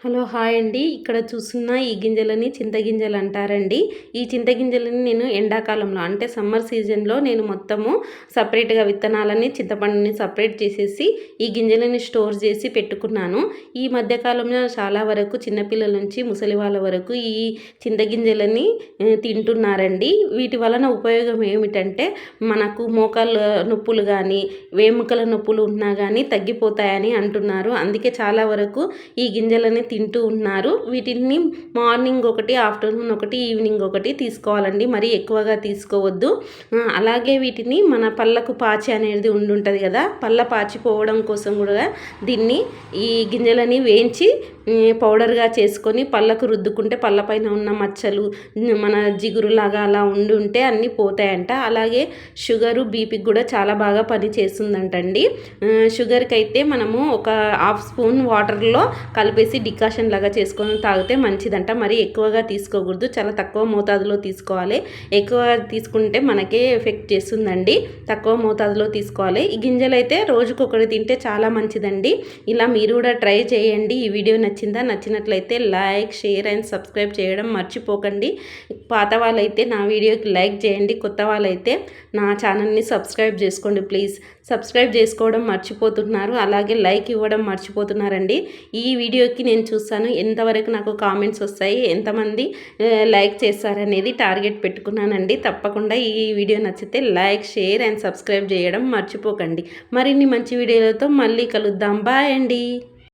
Hello hi అండి. ఇక్కడ చూస్తున్న ఈ గింజలని చింతగింజలు అంటారండి. ఈ చింతగింజలని నేను ఎండాకాలంలో అంటే సమ్మర్ సీజన్లో నేను మొత్తము సపరేట్గా విత్తనాలని చింతపండుని సపరేట్ చేసేసి ఈ గింజలని స్టోర్ చేసి పెట్టుకున్నాను. ఈ మధ్యకాలంలో చాలా వరకు చిన్నపిల్లల నుంచి ముసలి వాళ్ళ వరకు ఈ చింతగింజలని తింటున్నారండి. వీటి వలన ఉపయోగం ఏమిటంటే మనకు మోకాళ్ళ నొప్పులు కానీ వేముకల నొప్పులు ఉన్నా కానీ తగ్గిపోతాయని అంటున్నారు. అందుకే చాలా వరకు ఈ గింజలని తింటూ ఉన్నారు. వీటిని మార్నింగ్ ఒకటి ఆఫ్టర్నూన్ ఒకటి ఈవినింగ్ ఒకటి తీసుకోవాలండి. మరి ఎక్కువగా తీసుకోవద్దు. అలాగే వీటిని మన పళ్ళకు పాచి అనేది ఉండుంటుంది కదా. పళ్ళ పాచిపోవడం కోసం కూడా దీన్ని ఈ గింజలని వేయించి పౌడర్గా చేసుకొని పళ్ళకు రుద్దుకుంటే పళ్ళపైన ఉన్న మచ్చలు మన జిగురులాగా అలా ఉండి ఉంటే అన్నీ పోతాయంట. అలాగే షుగరు బీపీకి కూడా చాలా బాగా పనిచేస్తుందంటండి షుగర్కి అయితే మనము ఒక హాఫ్ స్పూన్ వాటర్లో కలిపేసి డికాషన్ లాగా చేసుకొని తాగితే మంచిదంట. మరి ఎక్కువగా తీసుకోకూడదు. చాలా తక్కువ మోతాదులో తీసుకోవాలి. ఎక్కువ తీసుకుంటే మనకే ఎఫెక్ట్ చేస్తుందండి. తక్కువ మోతాదులో తీసుకోవాలి. ఈ గింజలు అయితే రోజుకొకటి తింటే చాలా మంచిదండి. ఇలా మీరు కూడా ట్రై చేయండి. ఈ వీడియో నచ్చిందా? నచ్చినట్లయితే లైక్ షేర్ అండ్ సబ్స్క్రైబ్ చేయడం మర్చిపోకండి. పాత వాళ్ళైతే నా వీడియోకి లైక్ చేయండి. కొత్త వాళ్ళైతే నా ఛానల్ని సబ్స్క్రైబ్ చేసుకోండి ప్లీజ్. సబ్స్క్రైబ్ చేసుకోవడం మర్చిపోతున్నారు. అలాగే లైక్ ఇవ్వడం మర్చిపోతున్నారండి. ఈ వీడియోకి నేను చూస్తాను. ఎంతవరకు నాకు కామెంట్స్ వస్తాయి ఎంతమంది లైక్ చేస్తారనేది టార్గెట్ పెట్టుకున్నానండి. తప్పకుండా ఈ వీడియో నచ్చితే లైక్ షేర్ అండ్ సబ్స్క్రైబ్ చేయడం మర్చిపోకండి. మరిన్ని మంచి వీడియోలతో మళ్ళీ కలుద్దాం. బాయ్ అండి.